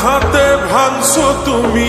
আঘাতে ভাঙছো তুমি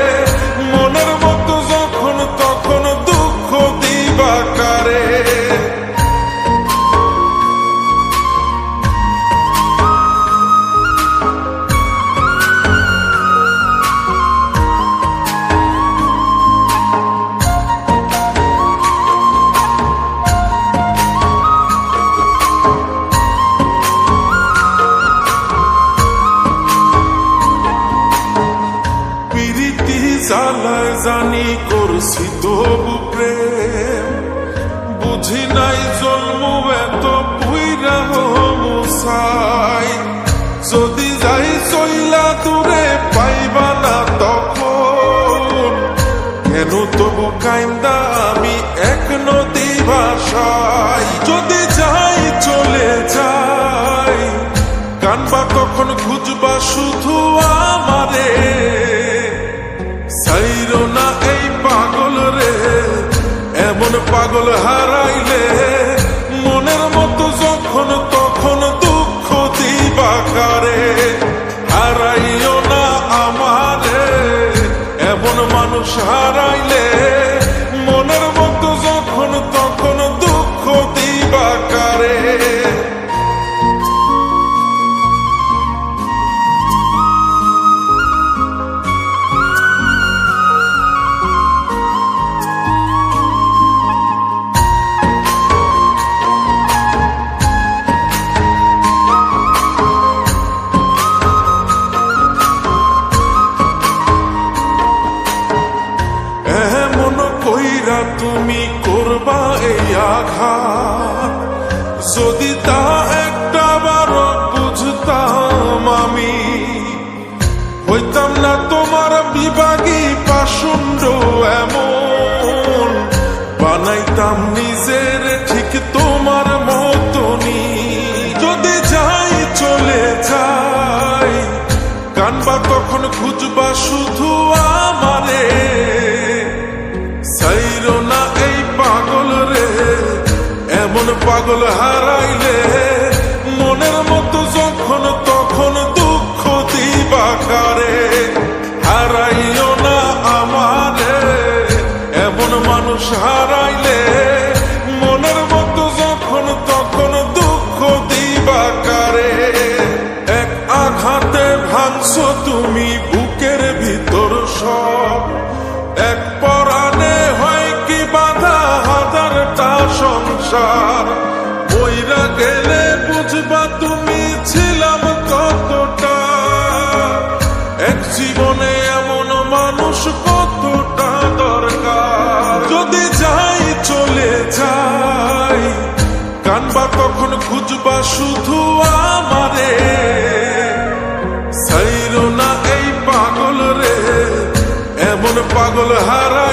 জানি করছি তবু প্রেম। বুঝি নাই জন্ম এত পুইরা যদি যাই চইলা পাইবা না তখন, কেন তবু কাইন্দা আমি এক নদী ভাষায় যদি যাই চলে যাই, কানবা তখন খুঁজবা শুধু আমারে পাগল হারাইলে মনের মতো যখন তা একটা বুঝতাম আমি। হইতাম না তোমার বিভাগী এমন। বানাইতাম নিজের ঠিক তোমার মতনই। যদি যাই, চলে যাই। কানবা তখন খুঁজবা শুধু পাগল হারাইলে